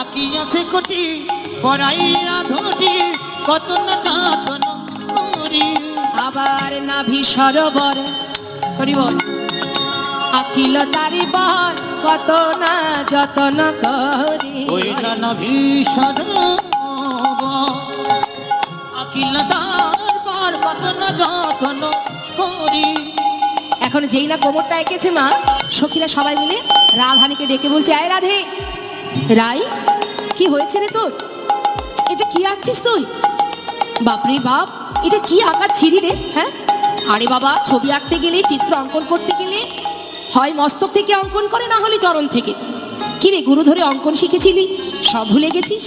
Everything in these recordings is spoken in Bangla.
আকি আছে কোটি পড়াইয়া ধটি কত না যাতন করি। আবার নাভি সরোবর করি বল আকিল তারি বর কত না যতন করি। ওই না ভীষণ আকিল দরবার কত না যতন করি। এখন যেই না কোমরটা এঁকেছে মা সখীরা সবাই মিলে রাধানীকে ডেকে বলছে আয় রাধে। রাই কি হয়েছে রে তোর? এটা কি আঁকছিস তুই? বাপরে বাপ, এটা কি আঁকার ছিরি রে হ্যাঁ? আরে বাবা, ছবি আঁকতে গেলে, চিত্র অঙ্কন করতে গেলে হয় মস্তক থেকে অঙ্কন করে, না হলে চরণ থেকে। কি রে, গুরু ধরে অঙ্কন শিখেছিলি? সব ভুলে গেছিস?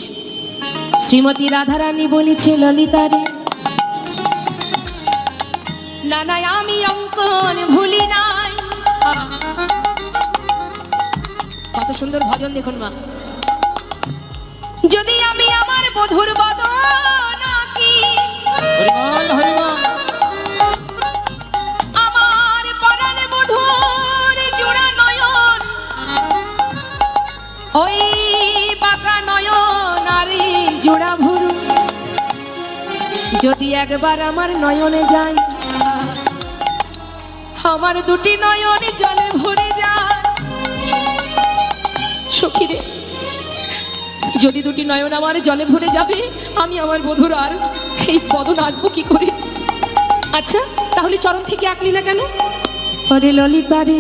শ্রীমতী রাধারানী বলেছে ললিতারে না না, আমি অঙ্কন ভুলি নাই। কত সুন্দর ভজন দেখুন মা। যদি আমি আমার বধুর বদন আঁকি, আমার পরাণ বধুর জোড়া নয়ন ওই বাঁকা নয়ন আর এই জোড়া ভরু। যদি একবার আমার নয়নে যাই আমার দুটি নয়ন জলে ভরে যায়। সখী রে যদি দুটি নয়ন আমার জলে ভরে যাবে আমি আমার বধুর আর এই পদন আঁকবো কি করে? আচ্ছা তাহলে চরণ থেকে আঁকলি না কেন? অরে ললিতা রে।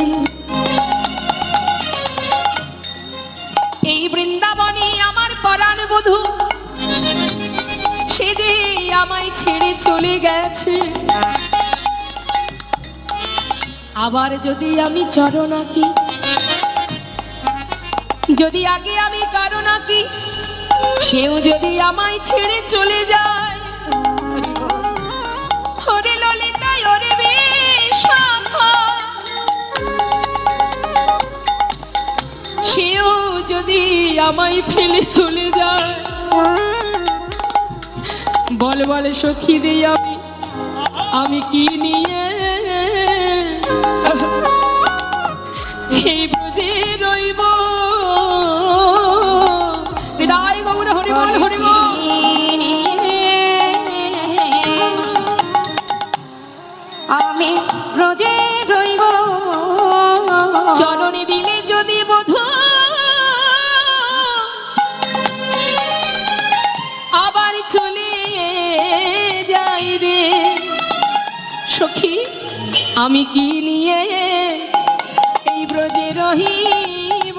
এই বৃন্দাবনে আমার পরাণ বধূ সে যে আমায় ছেড়ে চলে গেছে। আবার যদি আমি চরণ আঁকি যদি আগে আমি কারও নাকি, সেও যদি আমায় ছেড়ে চলে যায়। সেও যদি আমায় ফেলে চলে যায়, বল বল, সখী রে আমি আমি কি নিয়ে? আমি রোজে রইব। চরণে দিলে যদি বধু। আবার চলে যাই রে। সখী আমি কি নিয়ে এই ব্রজে রহিব?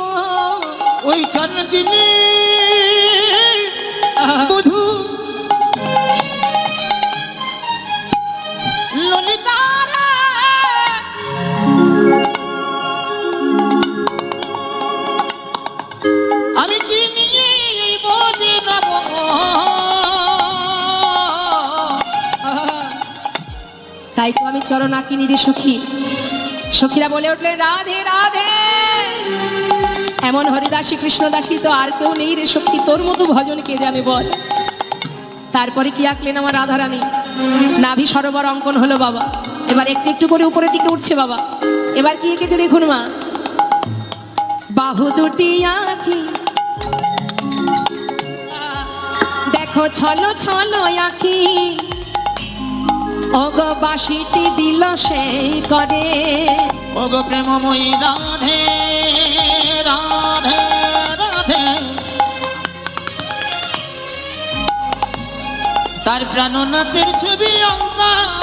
ওই চার দিনে বধু আমি কি তাই তো আমি চরণ আঁকিনি রে সখী। সখীরা বলে উঠলেন, রাধে রাধে। এমন হরিদাসী, কৃষ্ণদাসী তো আর কেউ নেই রে সখী। তোর মতো ভজন কে জানে বল? তারপরে কি আঁকলেন আমার রাধারানী? নাভি সরোবর অঙ্কন হলো বাবা। এবার একটু একটু করে উপরের দিকে উঠছে বাবা। এবার কি এঁকেছে দেখুন মা? বাহু দুটি আঁকি। দেখো ছলো ছলো আঁকি। অগ বাসিটি দিল সেই করে। ওগো প্রেমময়ী রাধে। তার প্রাণনাথের ছবি অঙ্কন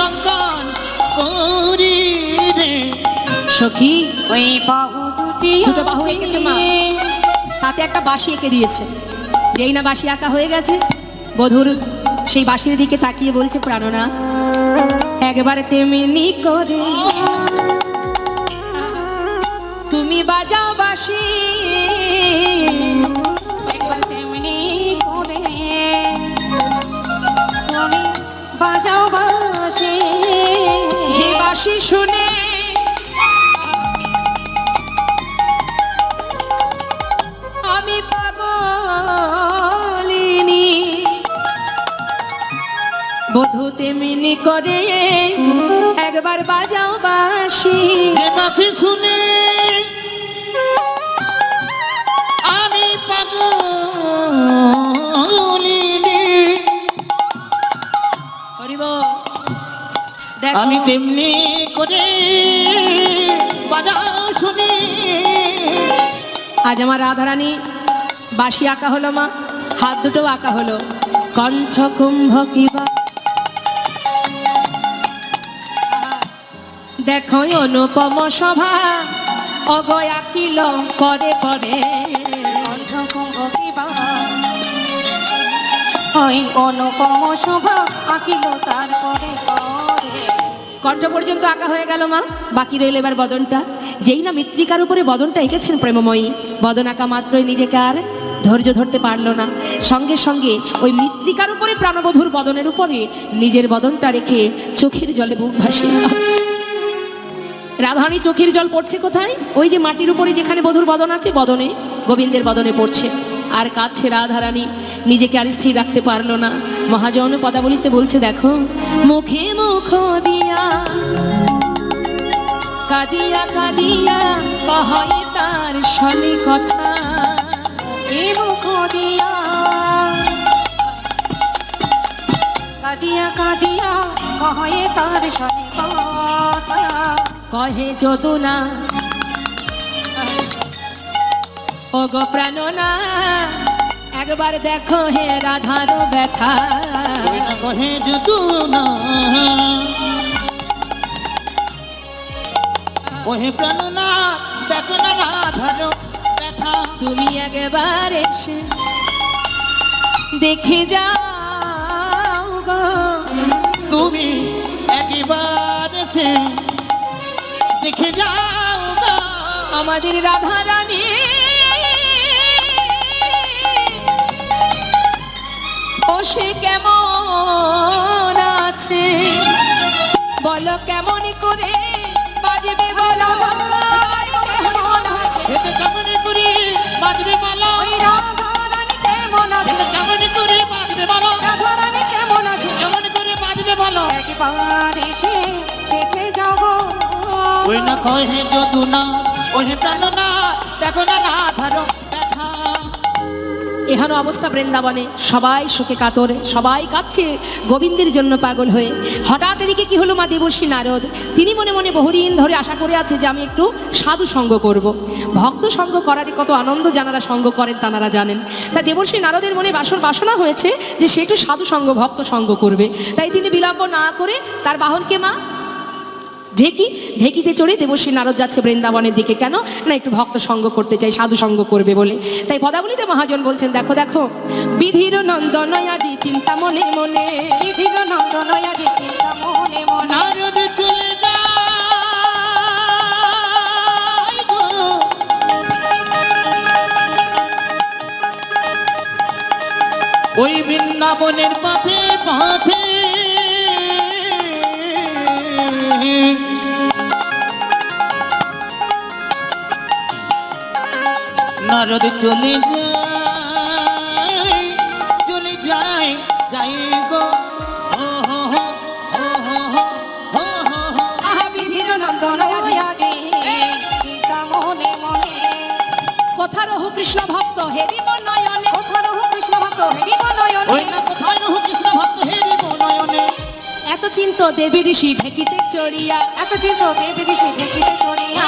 অঙ্কন করি সখী ওই বাহু দুটি দুটো বাহু এঁকেছে মা। তাতে একটা বাঁশি এঁকে দিয়েছে। যেই না বাঁশি আঁকা হয়ে গেছে বধুর সেই বাঁশির দিকে তাকিয়ে বলছে প্রাণনা একবার তেমনি করে তুমি বাজাও বাঁশি বাঁশি শুনে। আমি পাগলিনি। বধু তেমনি করে একবার বাজাও যে শুনে আমি তেমনি করে শুনি। আজ আমার রাধারানী বাঁশি আঁকা হলো মা, হাত দুটো আঁকা হলো। কণ্ঠ কুম্ভ কিবা দেখো অনুপম সভা, অগয় আঁকিল পরে পরে। কণ্ঠকুম্ভ কিবা ওই অনুপম শোভা আঁকিল তারপরে। কণ্ঠ পর্যন্ত আঁকা হয়ে গেল, মা। বাকি রইল এবার বদনটা। যেই না মৃত্তিকার উপরে বদনটা এঁকেছেন প্রেমময়ী, বদন আঁকা মাত্রই নিজেকে আর ধৈর্য ধরতে পারল না। সঙ্গে সঙ্গে ওই মৃত্তিকার উপরে প্রাণবধূর বদনের উপরে নিজের বদনটা রেখে চোখের জলে বুক ভাসিয়ে। রাধারানী চোখের জল পড়ছে কোথায়? ওই যে মাটির উপরে যেখানে বধুর বদন আছে, বদনে, গোবিন্দের বদনে পড়ছে। আর কাঁদছে রাধারানী নিজেকে আর স্থির রাখতে পারল না। মহাজন পদাবলিতে বলছে দেখো মুখে মুখ দিয়া কাদিয়া কাদিয়া কহই তার শনি কথা। এ মুখ দিয়া কাঁদিয়া কাঁদিয়া কহে তার শনি কথা। কহে যদুনা ও গো প্রাণনা একবার দেখো হে রাধার ব্যথা। কহে যদু না ওহে প্রাণ না দেখো না রাধার ব্যথা। তুমি একবার এসে দেখে যাও গো। তুমি একবার সে দেখে যাও গো। আমাদের রাধা রানী সে কেমন আছে? বলো কেমন করে বাজবে বলো। কেমন করে বাজবে বলো? ওই কেমন আছে। কেমন করে বাজবে বলো? কেমন আছে। কেমন করে বাজবে বলো? একবার এসে দেখে যাব ওই না কহে যদু না ওহে প্রাণ না দেখো না রাধার ব্যথা এহেন অবস্থা বৃন্দাবনে। সবাই শোকে কাতরে, সবাই কাঁদছে, গোবিন্দের জন্য পাগল হয়ে। হঠাৎ এদিকে কি হলো মা দেবর্ষী নারদ? তিনি মনে মনে বহুদিন ধরে আশা করে আছে যে আমি একটু সাধু সঙ্গ করব। ভক্ত সঙ্গ করাতে কত আনন্দ যারা সঙ্গ করেন তানারা জানেন। তা দেবর্ষী নারদের মনে বাসর বাসনা হয়েছে যে সে একটু সাধু সঙ্গ, ভক্ত সঙ্গ করবে। তাই তিনি বিলম্ব না করে তার বাহনকে মা ঢেকি, ঢেকিতে চড়ে দেবশ্রী নারদ যাচ্ছে বৃন্দাবনের দিকে। কেন? না, একটু ভক্ত সঙ্গ করতে চাই, সাধু সঙ্গ করবে বলে। তাই পদাবলিতে মহাজন বলছেন, দেখো দেখো। বিধির নন্দনয়াজি চিন্তা মনে মনে, বিধির নন্দন আজি চিন্তা মনে মনে। নারদ চলে ওই বৃন্দাবনের পথে পথে নারদ চলে যায় চলে যায় যাই গো। কৃষ্ণ ভক্ত কৃষ্ণ ভক্ত কৃষ্ণ ভক্ত নয়নে? এত চিন্ত দেবী ঋষি ঢেকিতে চড়িয়া। এত চিন্ত দেবী ঋষি ঢেকিতে চড়িয়া।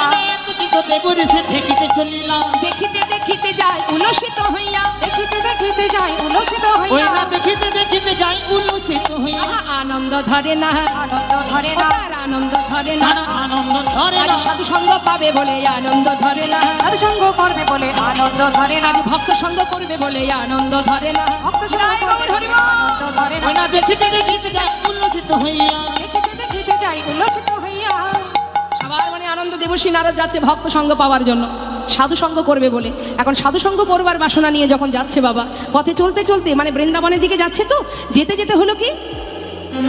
এত চিত দেবরে সে ঠেকিতে চলিলাম। দেখিতে দেখিতে যায় উলসিত হইয়া। দেখিতে দেখিতে যাই উলসিত ওই না দেখিতে দেখিতে যাই উল্লসিত হইয়া। আনন্দ ধরে না আনন্দ ধরে না আনন্দ ধরে না। আনন্দ ধরে না। সাধু সঙ্গ পাবে বলে আনন্দ ধরে না। আর সঙ্গ করবে বলে আনন্দ ধরে না। ভক্ত সঙ্গ করবে বলে আনন্দ ধরে না। ভক্ত সঙ্গ করবে ধরে না। দেখিতে দেখিতে যায় উল্লসিত হইয়া। দেখিতে দেখিতে যাই উল্লসিত হইয়া আনন্দ দেবশ্রী নারদ যাচ্ছে ভক্ত সঙ্গ পাওয়ার জন্য। সাধু সঙ্গ করবে বলে। এখন সাধু সঙ্গ করবার বাসনা নিয়ে যখন যাচ্ছে বাবা, পথে চলতে চলতে মানে বৃন্দাবনের দিকে যাচ্ছে তো, যেতে যেতে হলো কি?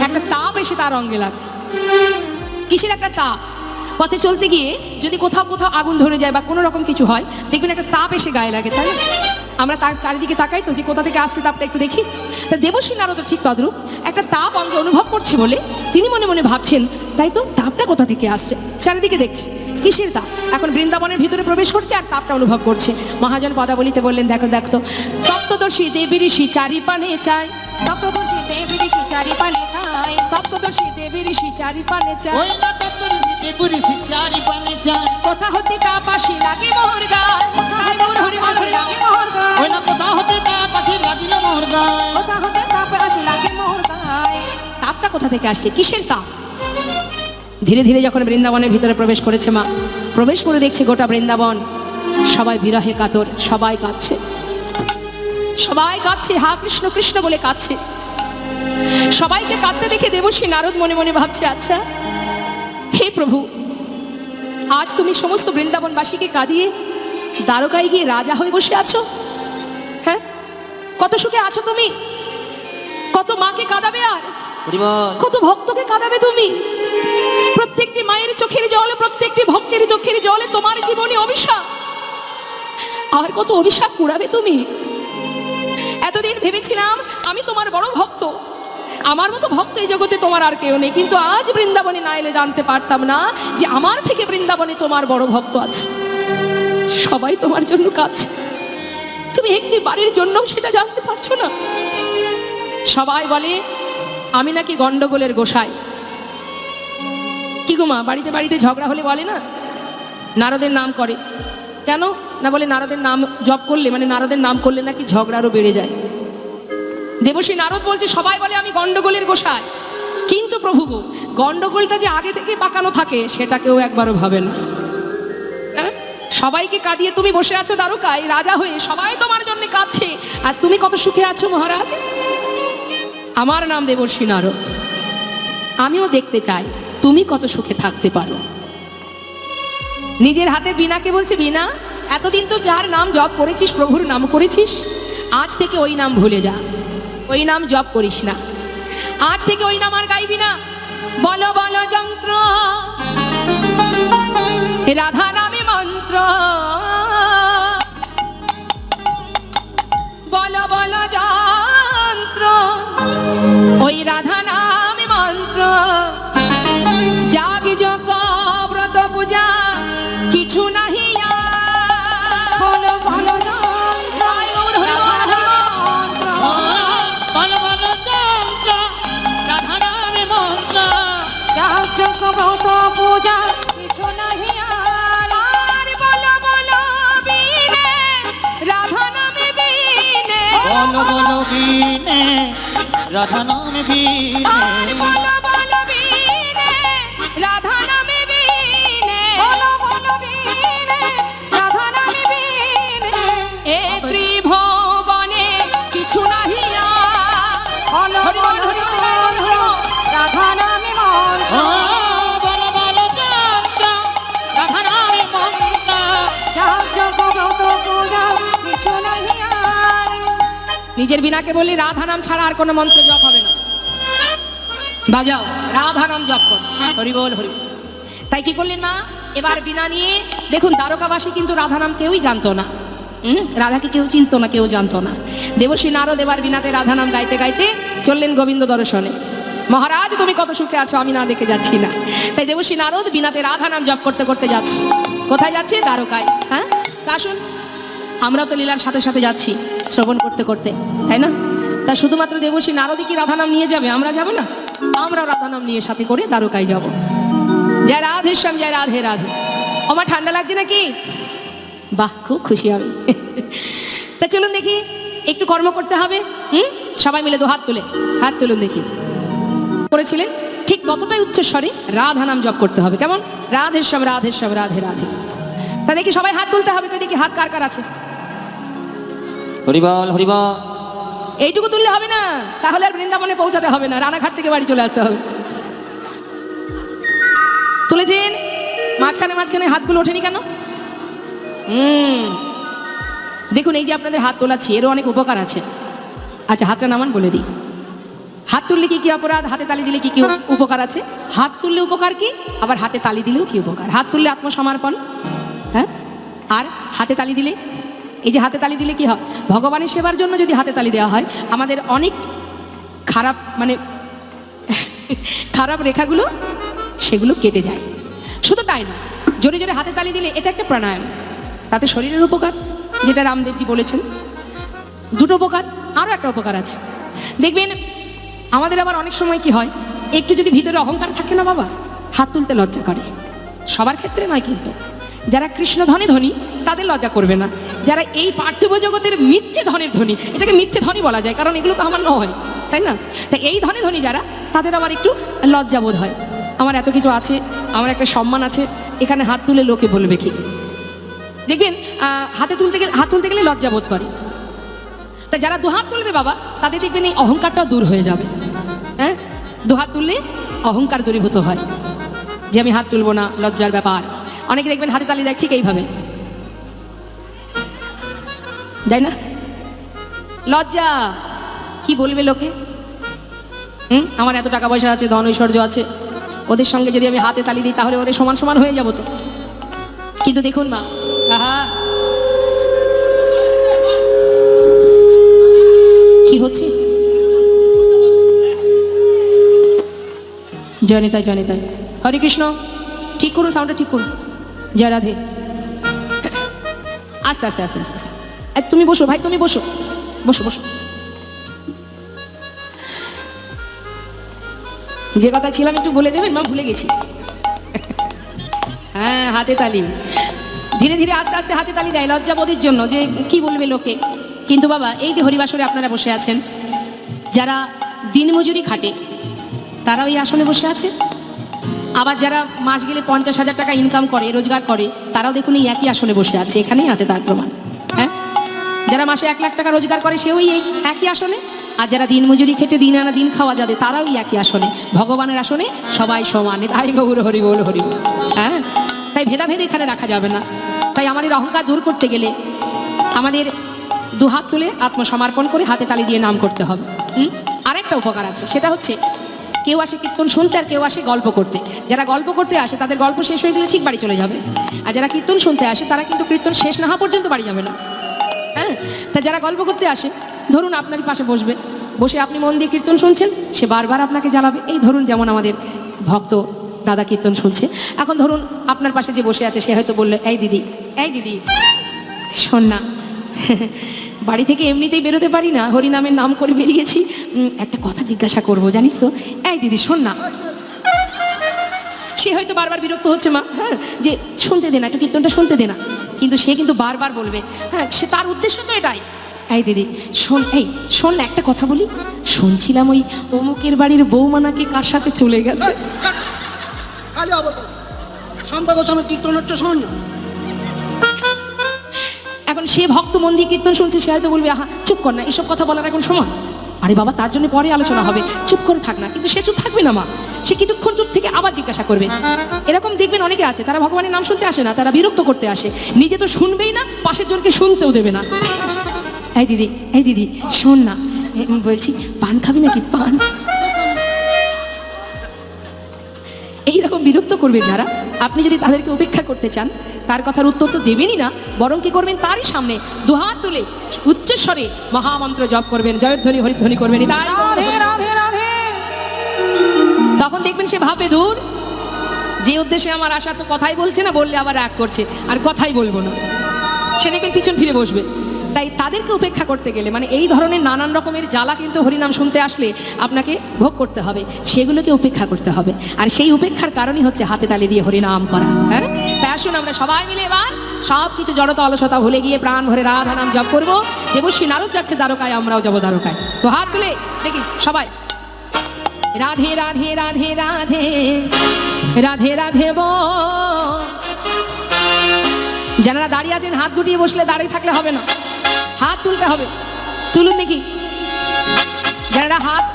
একটা তাপ এসে তার অঙ্গে লাগছে। কিসের একটা তাপ? পথে চলতে গিয়ে যদি কোথাও কোথাও আগুন ধরে যায় বা কোনো রকম কিছু হয়, দেখবেন একটা তাপ এসে গায়ে লাগে, তাই আমরা তার চারিদিকে তাকাই তো যে কোথা থেকে আসছে তাপটা একটু দেখি। তা দেবশ্রী নারদ ঠিক তদ্রূপ একটা তাপ অঙ্গে অনুভব করছে বলে তিনি মনে মনে ভাবছেন তাই তো তাপটা কোথা থেকে আসছে? চারিদিকে দেখছি। কিসের তাপ? এখন বৃন্দাবনের ভিতরে প্রবেশ করছে আর তাপটা অনুভব করছে। মহাজন পদাবলিতে বললেন দেখো দেখো তপ্তদর্শী দেবী ঋষি চারি পানে চায়। তপ্তদর্শী দেবী ঋষি চারি পানে চাই তপ্তদর্শী দেবী ঋষি চারি পানে চায় তত্ত্বর দিতে পুরিছি চারি পানে চায়। কোথা হতে তাপ আসি লাগে মোর গায়। গৌর হরি আসি লাগে মোর গায়। ওই না কোথা হতে তা পাখি লাগিল মোর গায়। কোথা হতে তাপ আসি লাগে মোর গায়। তাপটা কোথা থেকে আসছে? কিসের তাপ? ধীরে ধীরে যখন বৃন্দাবনের ভিতরে প্রবেশ করেছে মা প্রবেশ করে দেখছে গোটা বৃন্দাবন। সবাই বিরহে কাতর সবাই কাঁদছে। সবাই কাঁদছে হা কৃষ্ণ কৃষ্ণ বলে কাঁদছে। সবাইকে কাঁদতে দেখে দেবশ্রী নারদ মনে মনে ভাবছে আচ্ছা হে প্রভু আজ তুমি সমস্ত বৃন্দাবনবাসীকে কাঁদিয়ে দ্বারকায় গিয়ে রাজা হয়ে বসে আছো? হ্যাঁ? কত সুখে আছো তুমি? কত মাকে কাঁদাবে আর? কত ভক্তকে কাঁদাবে তুমি? প্রত্যেকটি মায়ের চোখের জলে, প্রত্যেকটি ভক্তের চোখের জলে তোমার জীবনে অভিশাপ। আর কত অভিশাপ কুড়াবে তুমি? এতদিন ভেবেছিলাম আমি তোমার বড় ভক্ত। আমার মতো ভক্ত এই জগতে তোমার আর কেউ নেই। কিন্তু আজ বৃন্দাবনে না এলে জানতে পারতাম না যে আমার থেকে বৃন্দাবনে তোমার বড় ভক্ত আছে। সবাই তোমার জন্য কাছে। তুমি একটি বাড়ির জন্য সেটা জানতে পারছ না। সবাই বলে, আমি নাকি গন্ডগোলের গোসাই। কি গো মা, বাড়িতে বাড়িতে ঝগড়া হলে বলে না? নারদের নাম করে। কেন? না বলে নারদের নাম জপ করলে মানে নারদের নাম করলে নাকি ঝগড়া আরও বেড়ে যায়। দেবশ্রী নারদ বলছে, সবাই বলে আমি গন্ডগোলের গোসাই। কিন্তু প্রভু গো, গন্ডগোলটা যে আগে থেকে পাকানো থাকে সেটা কেউ একবারও ভাবে না? সবাইকে কাঁদিয়ে তুমি বসে আছো দ্বারকায় রাজা হয়ে সবাই তোমার জন্য কাঁদছে। আর তুমি কত সুখে আছো মহারাজ? আমার নাম দেবর্ষী নারদ। আমিও দেখতে চাই। তুমি কত সুখে থাকতে পারো। নিজের হাতে বিনাকে বলছে বিনা এতদিন তো যার নাম জপ করেছিস, প্রভুর নাম করেছিস, আজ থেকে ওই নাম ভুলে যা। ওই নাম জপ করিস না। আজ থেকে ওই নাম আর গাইবি না। বলো বলো যন্ত্র। রাধা নামে মন্ত্র। বলো বলো যন্ত্র। ওই রাধা নামে মন্ত্র। বিনে রাধা নামে বিনে নিজের বিনাকে বলি রাধা নাম ছাড়া আর কোনো মন্ত্র জপ হবে না। বাজাও রাধা নাম জপ কর। হরি বল, হরি তাই কি করলেন মা? এবার বিনা নিয়ে, দেখুন, দ্বারকাবাসী কিন্তু রাধা নাম কেউই জানতো না। রাধাকে কেউ চিনতো না, কেউ জানতো না। দেবশ্রী নারদ এবার বিনাতে রাধা নাম গাইতে গাইতে চললেন গোবিন্দ দর্শনে। মহারাজ, তুমি কত সুখে আছো, আমি না দেখে যাচ্ছি না। তাই দেবশ্রী নারদ বিনাতে রাধা নাম জপ করতে করতে যাচ্ছি। কোথায় যাচ্ছে? দ্বারকায়। হ্যাঁ? আসুন আমরা তো লীলার সাথে সাথে যাচ্ছি। শ্রবণ করতে করতে, তাই না? তা শুধুমাত্র দেবশ্রী নারদী কি রাধা নাম নিয়ে যাবে, আমরা যাব না? আমরা রাধা নাম নিয়ে সাথে করে দ্বারকায় যাব। জয় রাধে শ্যাম, জয় রাধে রাধে। আমার ঠান্ডা লাগছে নাকি? বাহ, খুব খুশি হবে তা চলুন দেখি, একটু কর্ম করতে হবে, হুম? সবাই মিলে দু হাত তুলে, হাত তুলুন দেখি। করেছিলেন ঠিক ততটাই উচ্চস্বরে রাধা নাম জপ করতে হবে, কেমন? রাধে শ্যাম রাধে শ্যাম, রাধে রাধে। তা দেখি সবাই হাত তুলতে হবে, তো দেখি হাত কার কার আছে। হরিবল হরিবল। এইটুকু তুললে হবে না। তাহলে আর বৃন্দাবনে পৌঁছাতে হবে না। রানাঘাট থেকে বাড়ি চলে আসতে হবে। তুলেছেন? মাঝখানে মাঝখানে হাতগুলো ওঠেনি কেন? হুম। দেখুন, এই যে আপনাদের হাত তোলাচ্ছি, এরও অনেক উপকার আছে। আচ্ছা হাতটা নামান, বলে দিই। হাত তুললে কি কি অপরাধ? হাতে তালি দিলে কি কি উপকার আছে? হাত তুললে উপকার কি? আবার হাতে তালি দিলেও কি উপকার? হাত তুললে আত্মসমর্পণ? হ্যাঁ? আর হাতে তালি দিলে? এই যে হাতে তালি দিলে কি হয়? ভগবানের সেবার জন্য যদি হাতে তালি দেওয়া হয়, আমাদের অনেক খারাপ মানে খারাপ রেখাগুলো, সেগুলো কেটে যায়। শুধু তাই না, জোরে জোরে হাতে তালি দিলে এটা একটা প্রাণায়াম। তাতে শরীরের উপকার, যেটা রামদেবজি বলেছেন। দুটো উপকার আরও একটা উপকার আছে। দেখবেন, আমাদের আবার অনেক সময় কি হয়, একটু যদি ভিতরে অহংকার থাকে না বাবা, হাত তুলতে লজ্জা করে। সবার ক্ষেত্রে নয় কিন্তু। যারা কৃষ্ণ ধনে ধনী, তাদের লজ্জা করবে না। যারা এই পার্থিব জগতের মিথ্যে ধনের ধনী, এটাকে মিথ্যে ধনী বলা যায়, কারণ এগুলো তো আমার নয়, তাই না? তাই এই ধনে ধনী যারা, তাদের আবার একটু লজ্জাবোধ হয়। আমার এত কিছু আছে, আমার একটা সম্মান আছে, এখানে হাত তুলে লোকে বলবে কি? দেখবেন হাতে তুলতে গেলে, হাত তুলতে গেলে লজ্জাবোধ করে। তা যারা দুহাত তুলবে বাবা, তাদের দেখবেন এই অহংকারটাও দূর হয়ে যাবে। হ্যাঁ? দুহাত তুললে অহংকার দূরীভূত হয়। যে আমি হাত তুলবো না, লজ্জার ব্যাপার। অনেকে দেখবেন হাতে তালি দেয়, ঠিক এইভাবে। যাই না। লজ্জা। কি বলবে লোকে? হুম? আমার এত টাকা পয়সা আছে, ধন ঐশ্বর্য আছে। ওদের সঙ্গে যদি আমি হাতে তালি দিই, তাহলে ওদের সমান সমান হয়ে যাব তো। কিন্তু দেখুন মা কি হচ্ছে? জয়নিতাই জয়নিতাই। হরে কৃষ্ণ। ঠিক করুন সাউন্ডটা ঠিক করুন। জয় রাধে। আস্তে আস্তে আস্তে আস্তে আস্তে। তুমি বসো, ভাই, তুমি বসো। বসো বসো। যে কথা ছিলাম একটু বলে দেবেন, মা, ভুলে গেছি। হ্যাঁ হাতে তালি। ধীরে ধীরে, আস্তে আস্তে হাতে তালি দেয় লজ্জাবোধের জন্য যে কি বলবে লোকে। কিন্তু বাবা, এই যে হরিবাসরে আপনারা বসে আছেন, যারা দিনমজুরি খাটে, তারাও এই আসনে বসে আছে? আবার যারা মাস গেলে পঞ্চাশ হাজার টাকা ইনকাম করে, রোজগার করে, তারাও দেখুন এই একই আসনে বসে আছে, এখানেই আছে তার প্রমাণ। যারা মাসে এক লাখ টাকা রোজগার করে, সেও এই একই আসনে। আর যারা দিন মজুরি খেটে দিন আনা দিন খাওয়া যাবে, তারাও একই আসনে। ভগবানের আসনে সবাই সমান। তাই গৌর, হরি বল, হরি। হ্যাঁ? তাই ভেদাভেদ এখানে রাখা যাবে না। তাই আমাদের অহংকার দূর করতে গেলে আমাদের দুহাত তুলে আত্মসমর্পণ করে হাতে তালি দিয়ে নাম করতে হবে? আরেকটা উপকার আছে, সেটা হচ্ছে কেউ আসে কীর্তন শুনতে আর কেউ আসে গল্প করতে। যারা গল্প করতে আসে, তাদের গল্প শেষ হয়ে গেলে ঠিক বাড়ি চলে যাবে। আর যারা কীর্তন শুনতে আসে, তারা কিন্তু কীর্তন শেষ না হওয়া পর্যন্ত বাড়ি যাবে না। হ্যাঁ? তা যারা গল্প করতে আসে, ধরুন আপনারই পাশে বসবে, বসে আপনি মন দিয়ে কীর্তন শুনছেন, সে বারবার আপনাকে জ্বালাবে। এই ধরুন যেমন আমাদের ভক্ত দাদা কীর্তন শুনছে। এখন ধরুন আপনার পাশে যে বসে আছে, সে হয়তো বলল, এই দিদি এই দিদি, শোন না। বাড়ি থেকে এমনিতেই বেরোতে পারি না, হরিনামের নাম করে বেরিয়েছি। একটা কথা জিজ্ঞাসা করব, জানিস তো? এই দিদি, শোন না। সে হয়তো বারবার বিরক্ত হচ্ছে মা হ্যাঁ যে শুনতে দে না একটু কীর্তনটা শুনতে দে না। কিন্তু সে কিন্তু বারবার বলবে হ্যাঁ সে তার উদ্দেশ্য তো এটাই। এই দিদি শোন এই শোন না একটা কথা বলি। শুনছিলাম ওই অমুকের বাড়ির বৌমা নাকি কার সাথে চলে গেছে। খালি অবতার সম্পর্ক সময় কীর্তন হচ্ছে শোন না। এখন সে ভক্ত মন্দির কীর্তন শুনছে সে হয়তো বলবে আহা চুপ কর না এসব কথা বলার এখন সময়। আরে বাবা, তার জন্য পরে আলোচনা হবে। চুপ করে থাক না। কিন্তু সে চুপ থাকবে না মা। সে কিছুক্ষণ চুপ থেকে আবার জিজ্ঞাসা করবে। এরকম দেখবেন অনেকে আছে, তারা ভগবানের নাম শুনতে আসে না, তারা বিরক্ত করতে আসে। নিজে তো শুনবেই না, পাশের জনকে শুনতেও দেবে না। এই দিদি এই দিদি, শোন না। বলছি, পান খাবি নাকি? পান। এইরকম বিরক্ত করবে যারা। আপনি যদি তাদেরকে উপেক্ষা করতে চান তার কথার উত্তর তো দেবেনই না বরং কি করবেন তারই সামনে দুহাত তুলে উচ্চস্বরে মহামন্ত্র জপ করবেন জয়ধ্বনি হরিধ্বনি করবেন তখন দেখবেন সে ভাবে দূর যে উদ্দেশ্যে আমার আশা তো কথাই বলছে না বললে আবার রাগ করছে আর কথাই বলব না। সে দেখবেন পিছন ফিরে বসবে। তাই তাদেরকে উপেক্ষা করতে গেলে মানে এই ধরনের নানান রকমের জ্বালা কিন্তু হরিনাম শুনতে আসলে আপনাকে ভোগ করতে হবে, সেগুলোকে উপেক্ষা করতে হবে। আর সেই উপেক্ষার কারণই হচ্ছে হাতে তালি দিয়ে হরিনাম করা। হ্যাঁ? তাই আসুন আমরা সবাই মিলে এবার সব কিছু জড়তা অলসতা ভুলে গিয়ে প্রাণ ভরে রাধা নাম জপ করব। দেবশ্রী নারদ যাচ্ছে দ্বারকায়, আমরাও যাব দ্বারকায়। তো হাত তুলে দেখি সবাই। রাধে রাধে রাধে রাধে রাধে রাধে বো যারা দাঁড়িয়ে আছেন, হাত গুটিয়ে বসলে দাঁড়িয়ে থাকলে হবে না। হাত তুলতে হবে। তুলুন দেখি। যারা হাত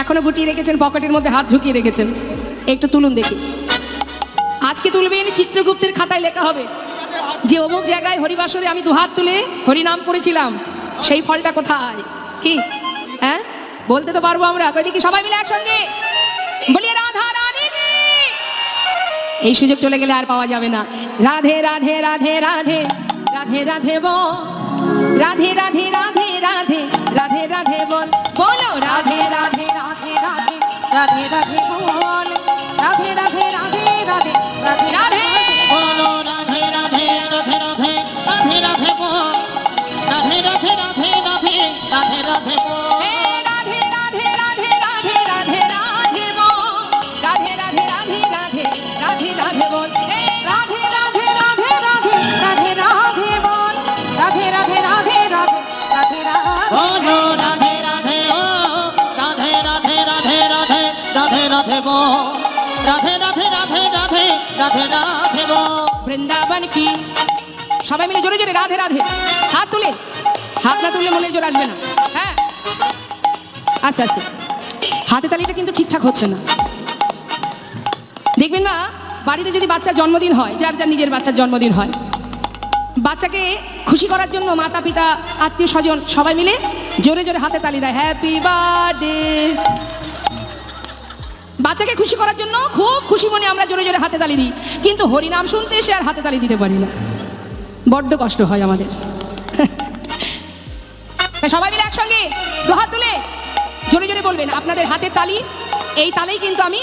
এখনও গুটিয়ে রেখেছেন, পকেটের মধ্যে হাত ঢুকিয়ে রেখেছেন, একটু তুলুন দেখি। আজকে তুলবেন চিত্রগুপ্তের খাতায় লেখা হবে, যে অমুক জায়গায় হরিবাসরে আমি দুহাত তুলে হরিনাম করেছিলাম, সেই ফলটা কোথায়? কি? হ্যাঁ? বলতে তো পারব আমরা। কই দেখি, সবাই মিলে একসঙ্গে। রাধা এই সুযোগ চলে গেলে আর পাওয়া যাবে না। রাধে রাধে রাধে রাধে রাধে রাধে বল। রাধে রাধে রাধে রাধে রাধে রাধে বল। বলো রাধে রাধে রাধে রাধে রাধে রাধে বল। রাধে রাধে রাধে রাধে রাধে রাধে রাধে বৃন্দাবন কি? সবাই মিলে জোরে জোরে, রাধে রাধে। হাত তুলে, হাত না তুললে মনে জোর আসবে না। হ্যাঁ? আস্তে আস্তে। হাতে তালিটা কিন্তু ঠিকঠাক হচ্ছে না। দেখবেন না, বাড়িতে যদি বাচ্চার জন্মদিন হয়, যার যার নিজের বাচ্চার জন্মদিন হয়, বাচ্চাকে খুশি করার জন্য মাতা পিতা আত্মীয় স্বজন সবাই মিলে জোরে জোরে হাতে তালি দেয় হ্যাপি বার্থডে বাচ্চাকে খুশি করার জন্য খুব খুশি মনে আমরা জোরে জোরে হাতে তালি দিই। কিন্তু হরিনাম শুনতে এসে আর হাতে তালি দিতে পারি না। বড্ড কষ্ট হয় আমাদের। সবাই মিলে একসঙ্গে দুহাত তুলে জোরে জোরে বলবেন, আপনাদের হাতের তালি, এই তালেই কিন্তু আমি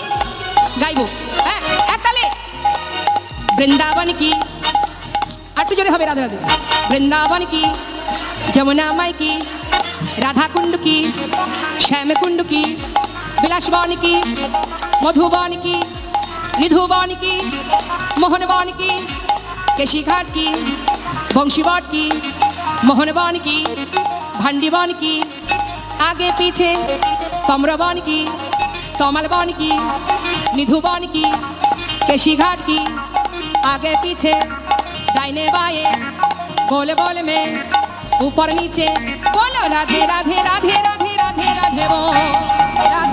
গাইবো। হ্যাঁ এক তালে। বৃন্দাবন কি? আর একটু জোরে হবে, রাধে রাধে। বৃন্দাবন কি? যমুনা মাই কি? রাধা কুণ্ড কি? শ্যাম কুণ্ড কি? বিলাসবন কি মধুবন কি নিধুবন কি মোহনবন কি কেশিঘাট কি বংশীবট কি মোহনবন কি ভান্ডিবন কি আগে পিছে তম্রবন কি তমালবন কি নিধুবন কি কেশিঘাট কি आगे पीछे दाहिने बाएं बोले बोले में ऊपर नीचे बोलो राधे राधे राधे राधे राधे राधे बोल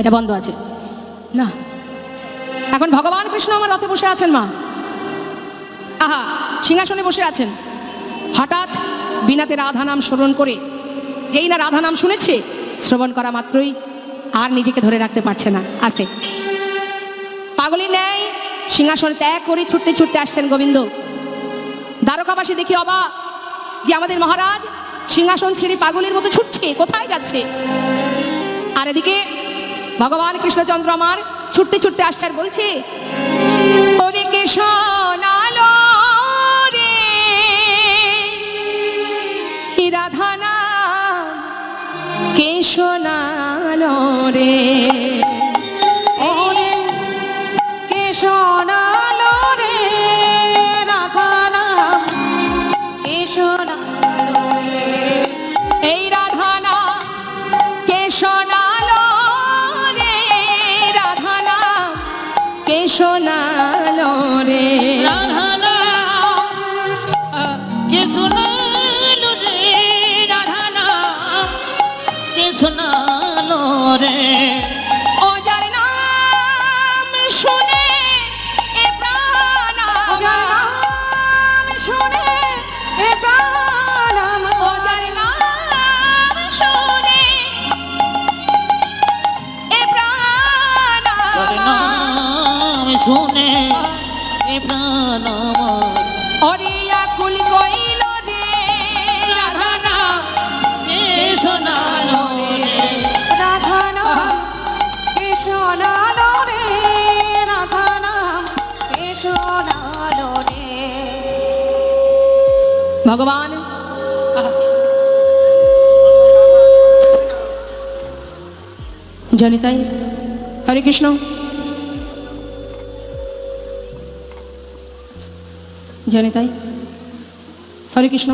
এটা বন্ধ আছে। না। এখন ভগবান কৃষ্ণ আমার রথে বসে আছেন, মা। আহা, সিংহাসনে বসে আছেন। হঠাৎ বিনাতে রাধা নাম স্মরণ করে, যেই না রাধা নাম শুনেছে, শ্রবণ করা মাত্রই আর নিজেকে ধরে রাখতে পারছে না। আসে পাগলি নেই সিংহাসন ত্যাগ করে ছুটতে ছুটতে আসছেন গোবিন্দ। দ্বারকাবাসী দেখি অবাক যে আমাদের মহারাজ সিংহাসন ছেড়ে পাগলের মতো ছুটছে, কোথায় যাচ্ছে? আর এদিকে ভগবান কৃষ্ণচন্দ্র আমার ছুটতে ছুটতে আসছে আর বলছে শোনালো রে। রে। এ প্রাণ আমার। অরিয়া কুল কইল রে রাধানা কে শোনালো রে। রাধা নাম কে শোনালো রে রাধা নাম কে শোনালো রে। ভগবান আহা। জানি তাই হরে কৃষ্ণ। জানি তাই। হরে কৃষ্ণ।